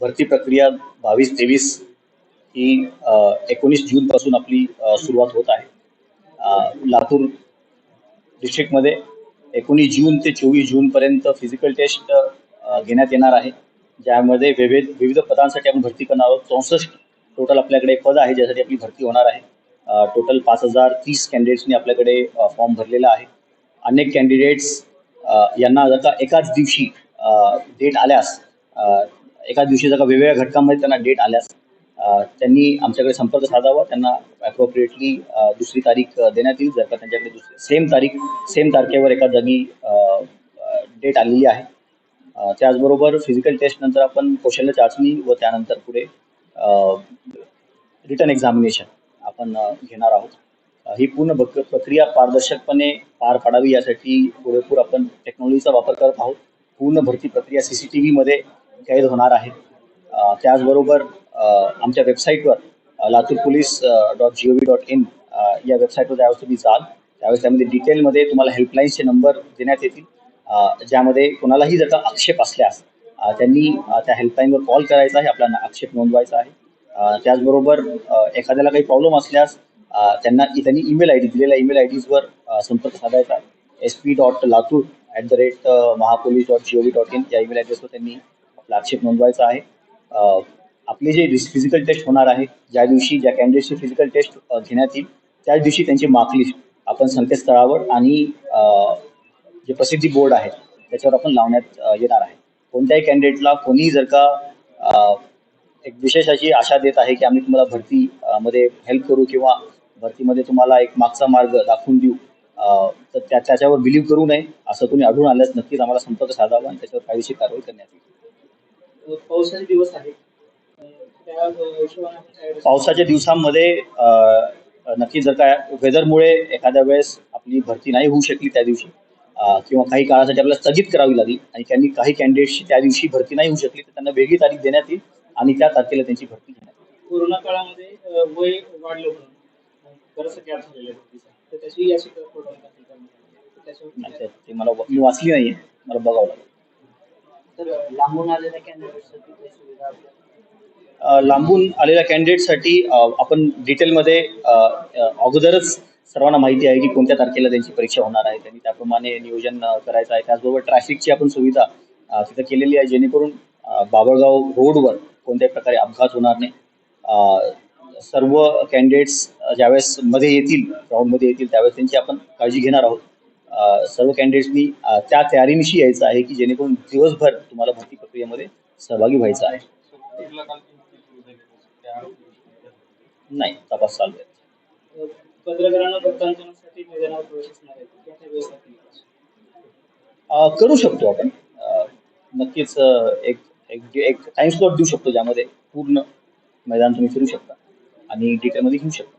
भरती प्रक्रिया बावीस तेवीस ही एकोणीस जूनपासून आपली सुरुवात होत आहे. लातूर डिस्ट्रिक्टमध्ये एकोणीस जून ते चोवीस जूनपर्यंत फिजिकल टेस्ट घेण्यात येणार आहे. ज्यामध्ये विविध विविध पदांसाठी आपण भरती करणार आहोत. चौसष्ट टोटल आपल्याकडे पद आहे ज्यासाठी आपली भरती होणार आहे. टोटल पाच हजार तीस कॅन्डिडेट्सनी आपल्याकडे फॉर्म भरलेला आहे. अनेक कॅन्डिडेट्स यांना जर का एकाच दिवशी डेट आल्यास एका दिवशी जर का वेगवेगळ्या घटकांमध्ये त्यांना डेट आल्यास त्यांनी आमच्याकडे संपर्क साधावा त्यांना अप्रोप्रिएटली दुसरी तारीख देण्यात येईल. जर का त्यांच्याकडे दुसरी सेम तारीख सेम तारखेवर एका जागी डेट आलेली आहे. त्याचबरोबर फिजिकल टेस्ट नंतर आपण कौशल्य चाचणी व त्यानंतर पुढे रिटर्न एक्झामिनेशन आपण घेणार आहोत. ही पूर्ण प्रक्रिया पारदर्शकपणे पार पाडावी यासाठी पुरेपूर आपण टेक्नॉलॉजीचा वापर करत आहोत. पूर्ण भरती प्रक्रिया सी सी टी व्हीमध्ये कैद होणार आहे. त्याचबरोबर आमच्या वेबसाईटवर Latur police dot G O V dot in या वेबसाईटवर ज्यावेळेस तुम्ही जाल. त्यावेळेस त्यामध्ये डिटेलमध्ये तुम्हाला हेल्पलाईनचे नंबर देण्यात येतील. ज्यामध्ये कोणालाही जर का आक्षेप असल्यास त्यांनी त्या हेल्पलाईनवर कॉल करायचा आहे. आपल्याला आक्षेप नोंदवायचा आहे. त्याचबरोबर एखाद्याला काही प्रॉब्लेम असल्यास त्यांना त्यांनी ईमेल आय डी दिलेल्या ईमेल आय डीजवर संपर्क साधायचा. आहे S P dot Latur at the rate Mahapolice dot G O V dot in या ईमेल ॲड्रेसवर त्यांनी आपला आक्षेप नोंदवायचा आहे आपली जे फिजिकल टेस्ट होणार आहे ज्या दिवशी ज्या कॅन्डिडेटची फिजिकल टेस्ट घेण्यात येईल त्याच दिवशी त्यांची मार्कलिस्ट आपण संकेतस्थळावर आणि जे प्रसिद्धी बोर्ड आहे त्याच्यावर आपण लावण्यात येणार आहे. कोणत्याही कॅन्डिडेटला कोणी जर का एक विशेष अशी आशा देत आहे की आम्ही तुम्हाला भरती मध्ये हेल्प करू किंवा भरतीमध्ये तुम्हाला एक मागचा मार्ग दाखवून देऊ तर त्या त्याच्यावर बिलीव्ह करू नये असं तुम्ही आढळून आल्यास नक्कीच आम्हाला संपर्क साधावा आणि त्याच्यावर कायदेशीर कारवाई करण्यात येईल. पावसाचे दिवस आहेत. अं, त्या अं, हिशोबाने आपण काय पावसाच्या दिवसांमध्ये अ, नक्की जर का वेदरमुळे एखाद्या वेळेस आपली भरती नाही होऊ शकली त्या दिवशी अ, किंवा काही काळासाठी आपल्याला स्थगित करावी लागली आणि त्यांनी काही कॅन्डिडेट्सची त्या दिवशी भरती नाही होऊ शकली तर त्यांना वेगळी तारीख देण्यात येईल आणि त्या तारखेला त्यांची भरती घेण्यात येईल. कोरोना काळामध्ये अं, वय वाढलं म्हणून अं, बरंचसं गॅप झालेलं आहे भरतीचा. तर त्याची आहे. तर त्याच्यावर ते ते मला मी वाचली नाहीये. मला बघावं लागेल. तर लांबून आलेल्या कॅन्डिडेटसाठी काही सुविधा लांबून आलेल्या कॅन्डिडेटसाठी आपण डिटेलमध्ये अगोदरच सर्वांना माहिती आहे की कोणत्या तारखेला त्यांची परीक्षा होणार आहे. त्यांनी त्याप्रमाणे नियोजन करायचं आहे. त्याचबरोबर ट्रॅफिकची आपण सुविधा तिथं केलेली आहे जेणेकरून बाबळगाव रोडवर कोणत्याही प्रकारे अपघात होणार नाही. सर्व कॅन्डिडेट्स ज्यावेळेस मध्ये येतील ग्राउंडमध्ये येतील त्यावेळेस त्यांची आपण काळजी घेणार आहोत. सर्व कॅन्डिडेट्सनी त्या तयारीनिशी यायचं आहे की जेणेकरून दिवसभर तुम्हाला भरती प्रक्रियेमध्ये सहभागी व्हायचं आहे. नाही तपास चालू आहे. करू शकतो आपण. नक्कीच एक एक एक टाइम स्लॉट देऊ शकतो ज्यामध्ये पूर्ण मैदान तुम्ही फिरू शकता आणि डिटेलमध्ये घेऊ शकता.